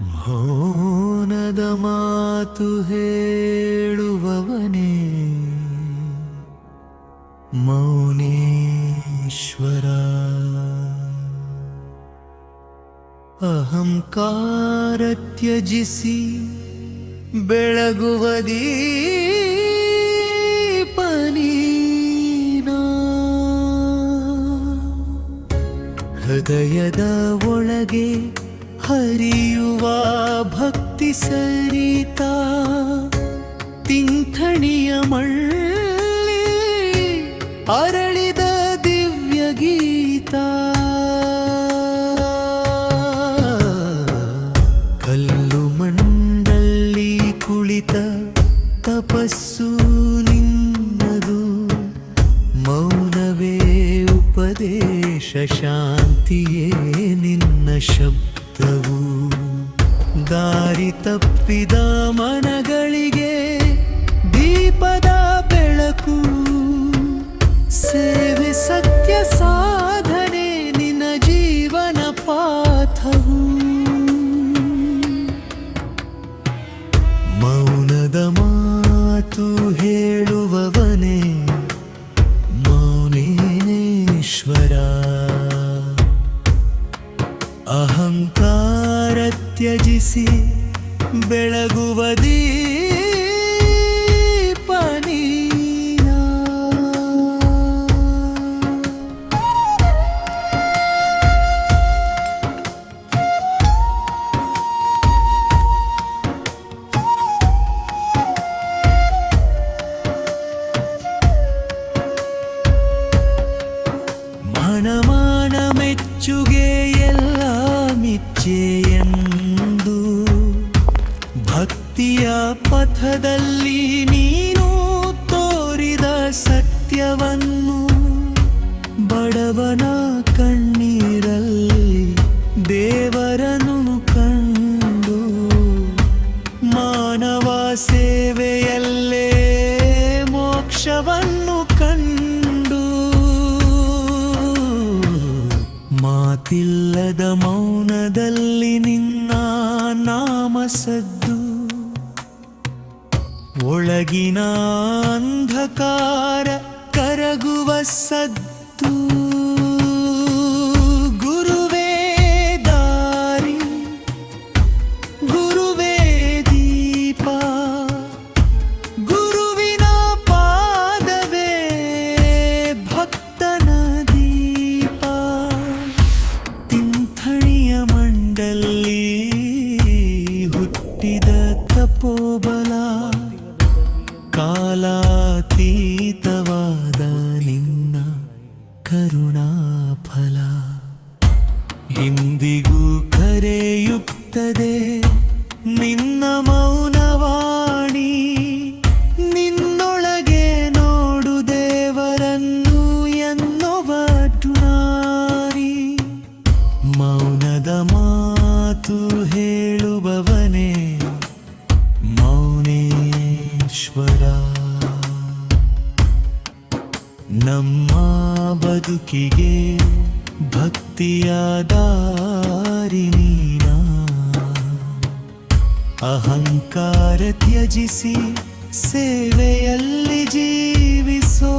ಮೌನದ ಮಾತು ಹೇಳುವವನೇ ಮೌನೇಶ್ವರ. ಅಹಂಕಾರ ತ್ಯಜಿಸಿ ಬೆಳಗುವ ದೀಪನೀನಾ ಹೃದಯದ ಒಳಗೆ ಹರಿಯುವ ಭಕ್ತಿ ಸರಿತ ತಿಂಥಣಿಯ ಮಳ್ಳಿ ಅರಳಿದ ದಿವ್ಯ ಗೀತ. ಕಲ್ಲು ಮಂಡಲ್ಲಿ ಕುಳಿತ ತಪಸ್ಸು ನಿನ್ನದು, ಮೌನವೇ ಉಪದೇಶ ಶಾಂತಿಯೇ ನಿನ್ನ ಶಬ್ದವು ದಾರಿ ತಪ್ಪಿದ ಮನಗಳಿಗೆ ದೀಪದ ಬೆಳಕು. ಸೇವೆ ಸತ್ಯ ಸಾಧನೆ ನಿನ್ನ ಜೀವನ ಪಾಠವು ಅಹಂಕಾರ ತ್ಯಜಿಸಿ ಬೆಳಗುವ ದೀಪ ನೀನಾ. ಮನಮಾನ ಮೆಚ್ಚುಗೆ ಮಿಚ್ಚೆಯೆಂದು ಭಕ್ತಿಯ ಪಥದಲ್ಲಿ ನೀನು ತೋರಿದ ಸತ್ಯವನ್ನು ಬಡವನ ಕಣ್ಣೀರಲ್ಲಿ ದೇವರನು ಕಂಡು ಮಾನವ ಸೇವೆಯಲ್ಲೇ ಮೋಕ್ಷವನ್ನು ಮಾತಿಲ್ಲದ ಮೌನದಲ್ಲಿ ನಿನ್ನ ನಾಮ ಸದ್ದು. ಒಳಗಿನ ಅಂಧಕಾರ ಕರಗುವ ಸದ್ದು. ಮಂಡಲ್ಲಿ ಹುಟ್ಟಿದ ತಪೋಬಲ ಕಾಲಾತೀತವಾದ ನಿನ್ನ ಕರುಣಾಫಲ. ಇಂದಿಗೂ ಕರೆಯುತ್ತದೆ ನಿನ್ನ ನಮ್ಮ ಬದುಕಿಗೆ ಭಕ್ತಿಯ ದಾರಿ ನೀನಾ. ಅಹಂಕಾರ ತ್ಯಜಿಸಿ ಸೇವೆಯಲ್ಲಿ ಜೀವಿಸೋ